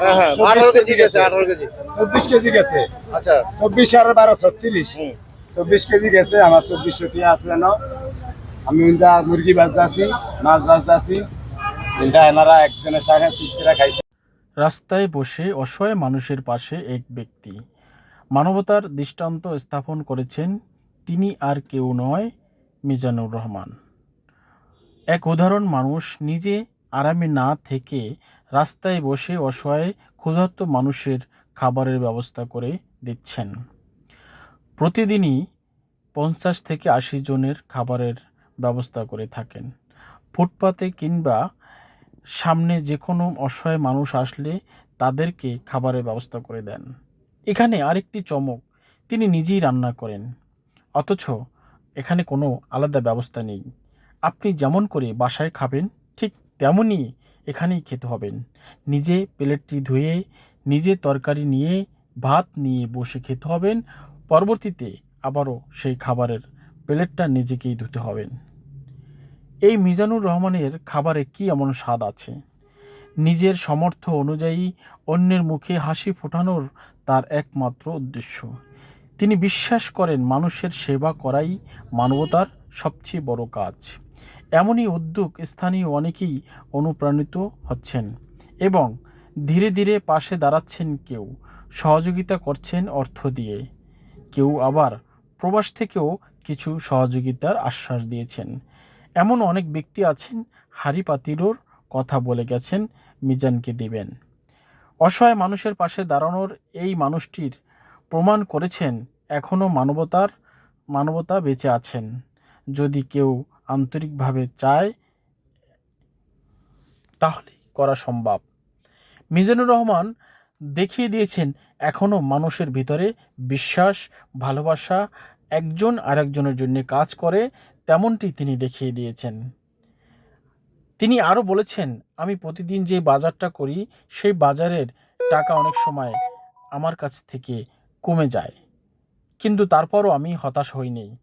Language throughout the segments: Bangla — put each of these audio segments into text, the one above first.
হ্যাঁ হ্যাঁ চব্বিশ কেজি কেজি গেছে গেছে। আঠারো কেজি। চব্বিশ কেজি গেছে। আচ্ছা। চব্বিশ আর বারো ছত্রিশ। চব্বিশ কেজি গেছে আমার চব্বিশশো টিয়া আছে না আমি ইন্দা মুরগি বাজতে আছি মাছ বাজতে আছি ইন্দা এনারা একজনে চারে পিস করে খাইছে। রাস্তায় বসে অসহায় মানুষের পাশে এক ব্যক্তি। মানবতার দৃষ্টান্ত স্থাপন করেছেন তিনি আর কেউ নয় মিজানুর রহমান। এক উদাহরণ মানুষ নিজে আরামে না থেকে রাস্তায় বসে অসহায়, ক্ষুধার্ত মানুষের খাবারের ব্যবস্থা করে দিচ্ছেন। প্রতিদিনই পঞ্চাশ থেকে আশি জনের খাবারের ব্যবস্থা করে থাকেন। ফুটপাতে কিংবা সামনে যে কোনো অসহায় মানুষ আসলে তাদেরকে খাবারের ব্যবস্থা করে দেন। এখানে আরেকটি চমক, তিনি নিজেই রান্না করেন। অথচ এখানে কোনো আলাদা ব্যবস্থা নেই। আপনি যেমন করে বাসায় খাবেন, ঠিক তেমনই এখানেই খেতে হবেন। নিজে প্লেটটি ধুয়ে, নিজে তরকারি নিয়ে, ভাত নিয়ে বসে খেতে হবেন। পরবর্তীতে আবারও সেই খাবারের প্লেটটা নিজেকেই ধুতে হবেন। এই মিজানুর রহমানের খাবারে কি এমন স্বাদ আছে? নিজের সমর্থ অনুযায়ী অন্যের মুখে হাসি ফোটানোর তার একমাত্র উদ্দেশ্য। তিনি বিশ্বাস করেন মানুষের সেবা করাই মানবতার সবচেয়ে বড় কাজ। এমনই উদ্যোগ স্থানীয় অনেকেই অনুপ্রাণিত হচ্ছেন এবং ধীরে ধীরে পাশে দাঁড়াচ্ছেন কেউ। সহযোগিতা করছেন অর্থ দিয়ে। কেউ আবার প্রবাস থেকেও কিছু সহযোগিতার আশ্বাস দিয়েছেন। এমন অনেক ব্যক্তি আছেন, হাড়ি পাতিরোর কথা বলে গেছেন, মিজানকে দিবেন। অসহায় মানুষের পাশে দাঁড়ানোর এই মানুষটির প্রমাণ করেছেন, এখনও মানবতার, মানবতা বেঁচে আছেন। যদি কেউ আন্তরিকভাবে চায়, তাহলেই করা সম্ভব। মিজানুর রহমান দেখিয়ে দিয়েছেন, এখনও মানুষের ভিতরে বিশ্বাস, ভালোবাসা, একজন আরেকজনের জন্য কাজ করে, তেমনটি তিনি দেখিয়ে দিয়েছেন। তিনি আরও বলেছেন, আমি প্রতিদিন যে বাজারটা করি, সেই বাজারের টাকা অনেক সময় আমার কাছ থেকে কমে যায়। কিন্তু তারপরও আমি হতাশ হইনি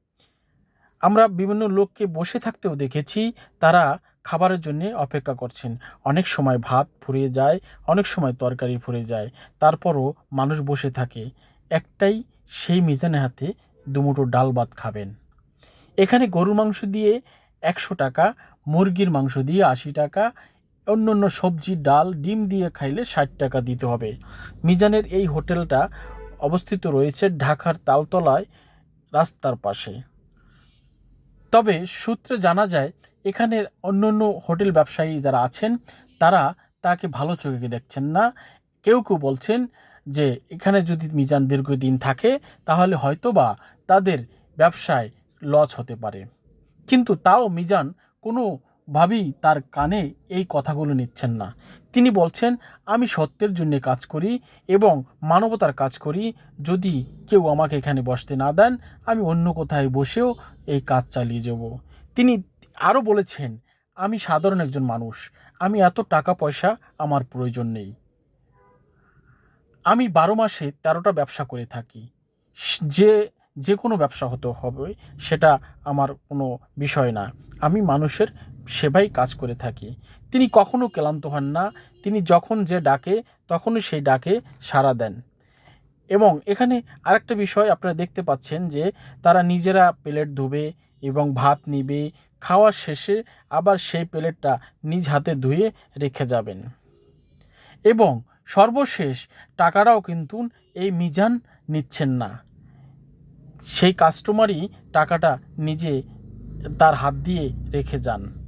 আমরা বিভিন্ন লোককে বসে থাকতেও দেখেছি, তারা খাবারের জন্য অপেক্ষা করছেন। অনেক সময় ভাত ফুরিয়ে যায়, অনেক সময় তরকারি ফুরিয়ে যায়, তারপরও মানুষ বসে থাকে। একটাই সেই মিজানের হাতে দুমুটো ডাল ভাত খাবেন। এখানে গরুর মাংস দিয়ে একশো টাকা, মুরগির মাংস দিয়ে আশি টাকা, অন্য অন্য সবজি, ডাল, ডিম দিয়ে খাইলে ষাট টাকা দিতে হবে। মিজানের এই হোটেলটা অবস্থিত রয়েছে ঢাকার তালতলায় রাস্তার পাশে। তবে সূত্রে জানা যায়, এখানের অন্য অন্য হোটেল ব্যবসায়ী যারা আছেন, তারা তাকে ভালো চোখে দেখছেন না। কেউ কেউ বলছেন যে, এখানে যদি মিজান দীর্ঘদিন থাকে, তাহলে হয়তোবা তাদের ব্যবসায় লস হতে পারে। কিন্তু তাও মিজান কোনোভাবেই তার কানে এই কথাগুলো নিচ্ছেন না। তিনি বলছেন, আমি সত্যের জন্য কাজ করি এবং মানবতার কাজ করি। যদি কেউ আমাকে এখানে বসতে না দেন, আমি অন্য কোথায় বসেও এই কাজ চালিয়ে যাব। তিনি আরও বলেছেন, আমি সাধারণ একজন মানুষ। আমি এত টাকা পয়সা আমার প্রয়োজন নেই। আমি বারো মাসে তেরোটা ব্যবসা করে থাকি। যে যে কোনো ব্যবসা হতে হবে, সেটা আমার কোনো বিষয় না। আমি মানুষের সেবাই কাজ করে থাকি। তিনি কখনো ক্লান্ত হন না। তিনি যখন যে ডাকে, তখনই সেই ডাকে সাড়া দেন। এবং এখানে আরেকটা বিষয় আপনারা দেখতে পাচ্ছেন যে, তারা নিজেরা প্লেট ধুবে এবং ভাত নিবে খাওয়ার শেষে আবার সেই প্লেটটা নিজ হাতে ধুয়ে রেখে যাবেন। এবং সর্বশেষ টাকাটাও কিন্তু এই মিজান নিচ্ছেন না। সেই কাস্টমারই টাকাটা নিজে তার হাত দিয়ে রেখে যান।